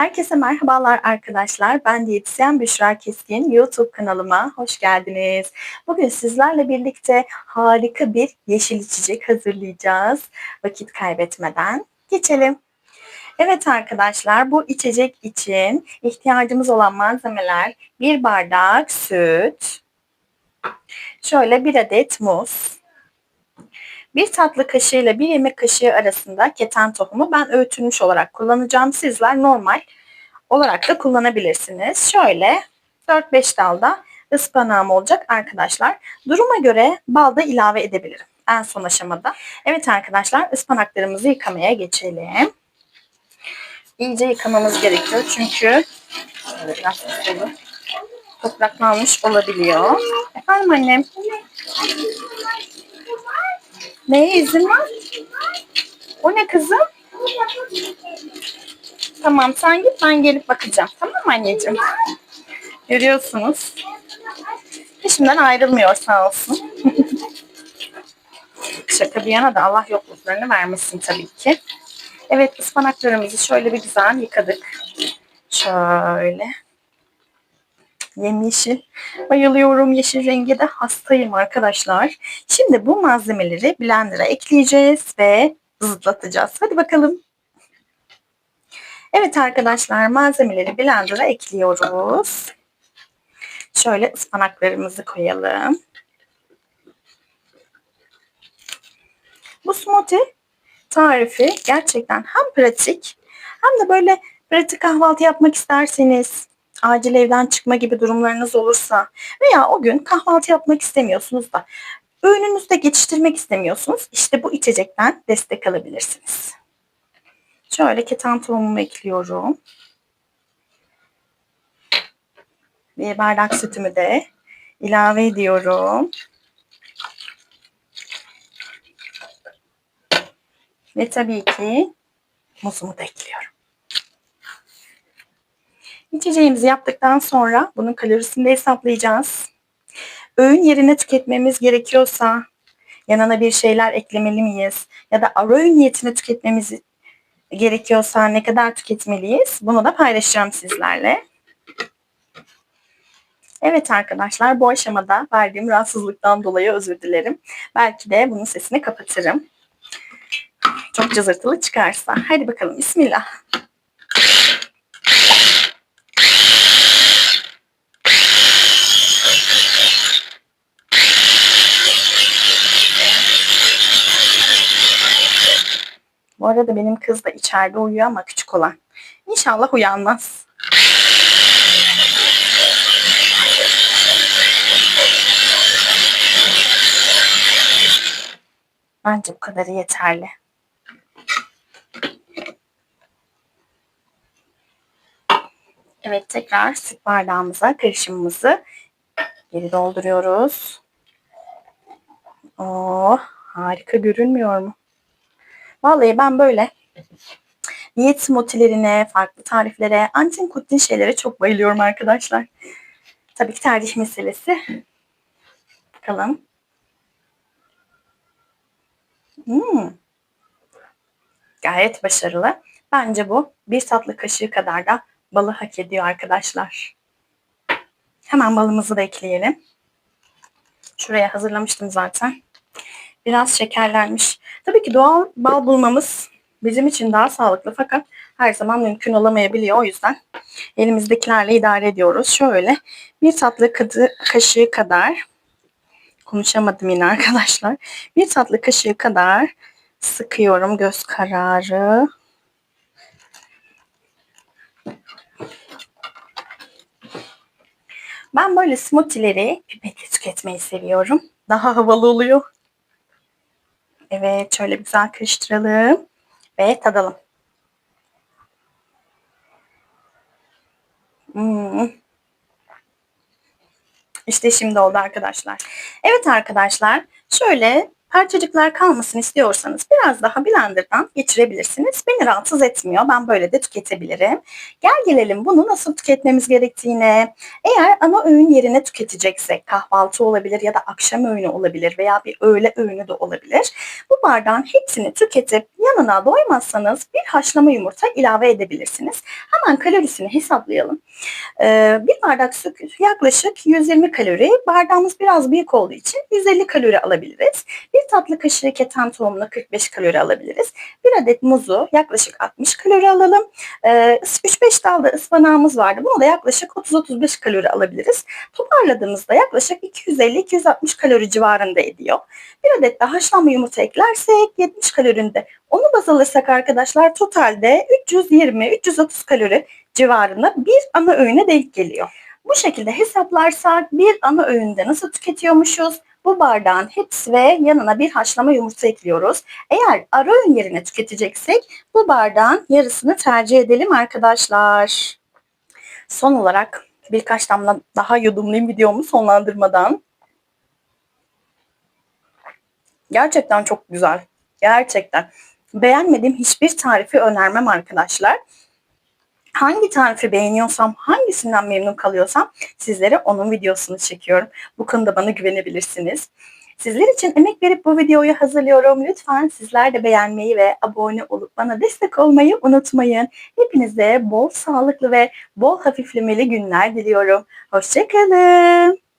Herkese merhabalar arkadaşlar. Ben diyetisyen Büşra Keskin. YouTube kanalıma hoş geldiniz. Bugün sizlerle birlikte harika bir yeşil içecek hazırlayacağız. Vakit kaybetmeden geçelim. Evet arkadaşlar bu içecek için ihtiyacımız olan malzemeler bir bardak süt, şöyle bir adet muz, bir tatlı kaşığı ile bir yemek kaşığı arasında keten tohumu ben öğütülmüş olarak kullanacağım. Sizler normal olarak da kullanabilirsiniz. Şöyle 4-5 dalda ıspanağım olacak arkadaşlar. Duruma göre bal da ilave edebilirim en son aşamada. Evet arkadaşlar ıspanaklarımızı yıkamaya geçelim. İyice yıkamamız gerekiyor çünkü topraklanmış olabiliyor. Efendim annem? Neye izin var? O ne kızım? Tamam sen git ben gelip bakacağım. Tamam anneciğim? Görüyorsunuz. Peşimden ayrılmıyor sağ olsun. Şaka bir yana da Allah yokluklarını vermesin tabii ki. Evet ıspanaklarımızı şöyle bir güzel yıkadık. Şöyle. Yemyeşil. Bayılıyorum yeşil rengi de hastayım arkadaşlar. Şimdi bu malzemeleri blender'a ekleyeceğiz ve zıtlatacağız. Hadi bakalım. Evet arkadaşlar malzemeleri blender'a ekliyoruz. Şöyle ıspanaklarımızı koyalım. Bu smoothie tarifi gerçekten hem pratik hem de böyle pratik kahvaltı yapmak isterseniz acil evden çıkma gibi durumlarınız olursa veya o gün kahvaltı yapmak istemiyorsunuz da öğününüzde geçiştirmek istemiyorsunuz. İşte bu içecekten destek alabilirsiniz. Şöyle keten tohumumu ekliyorum. Bir bardak sütümü de ilave ediyorum. Ve tabii ki muzumu da ekliyorum. İçeceğimizi yaptıktan sonra bunun kalorisini de hesaplayacağız. Öğün yerine tüketmemiz gerekiyorsa yanına bir şeyler eklemeli miyiz? Ya da ara öğün niyetine tüketmemiz gerekiyorsa ne kadar tüketmeliyiz? Bunu da paylaşacağım sizlerle. Evet arkadaşlar bu aşamada verdiğim rahatsızlıktan dolayı özür dilerim. Belki de bunun sesini kapatırım. Çok cızırtılı çıkarsa. Hadi bakalım bismillah. Arada benim kız da içeride uyuyor ama küçük olan. İnşallah uyanmaz. Bence bu kadarı yeterli. Evet tekrar süt bardağımıza karışımımızı geri dolduruyoruz. Oh harika görünmüyor mu? Vallahi ben böyle diyet smoothie'lerine, farklı tariflere, antin kutin şeylere çok bayılıyorum arkadaşlar. Tabii ki tercih meselesi. Bakalım. Hmm. Gayet başarılı. Bence bu bir tatlı kaşığı kadar da balı hak ediyor arkadaşlar. Hemen balımızı da ekleyelim. Şuraya hazırlamıştım zaten. Biraz şekerlenmiş. Tabii ki doğal bal bulmamız bizim için daha sağlıklı fakat her zaman mümkün olamayabiliyor. O yüzden elimizdekilerle idare ediyoruz. Şöyle bir tatlı kaşığı kadar konuşamadım yine arkadaşlar. Bir tatlı kaşığı kadar sıkıyorum göz kararı. Ben böyle smoothie'leri pipetle tüketmeyi seviyorum. Daha havalı oluyor. Evet şöyle güzel karıştıralım ve tadalım. Hmm. İşte şimdi oldu arkadaşlar. Evet arkadaşlar şöyle Parçacıklar kalmasını istiyorsanız biraz daha blenderdan geçirebilirsiniz. Beni rahatsız etmiyor. Ben böyle de tüketebilirim. Gel gelelim bunu nasıl tüketmemiz gerektiğine. Eğer ana öğün yerine tüketeceksek kahvaltı olabilir ya da akşam öğünü olabilir veya bir öğle öğünü de olabilir. Bu bardağın hepsini tüketip yanına doymazsanız bir haşlama yumurta ilave edebilirsiniz. Hemen kalorisini hesaplayalım. Ee, bir bardak süt yaklaşık 120 kalori. Bardağımız biraz büyük olduğu için 150 kalori alabiliriz. Bir tatlı kaşığı keten tohumunu 45 kalori alabiliriz. Bir adet muzu yaklaşık 60 kalori alalım. Ee, 3-5 dalda ıspanağımız vardı. Bunu da yaklaşık 30-35 kalori alabiliriz. Toparladığımızda yaklaşık 250-260 kalori civarında ediyor. Bir adet de haşlanma yumurta eklersek 70 kalorinde. Onu baz alırsak arkadaşlar totalde 320-330 kalori civarında bir ana öğüne denk geliyor. Bu şekilde hesaplarsak bir ana öğünde nasıl tüketiyormuşuz? Bu bardağın hepsi ve yanına bir haşlama yumurta ekliyoruz. Eğer ara öğün yerine tüketeceksek bu bardağın yarısını tercih edelim arkadaşlar. Son olarak birkaç damla daha yudumlayayım videomu sonlandırmadan. Gerçekten çok güzel. Gerçekten. Beğenmediğim hiçbir tarifi önermem arkadaşlar. Hangi tarifi beğeniyorsam, hangisinden memnun kalıyorsam sizlere onun videosunu çekiyorum. Bu konuda bana güvenebilirsiniz. Sizler için emek verip bu videoyu hazırlıyorum. Lütfen sizler de beğenmeyi ve abone olup bana destek olmayı unutmayın. Hepinize bol sağlıklı ve bol hafiflemeli günler diliyorum. Hoşçakalın.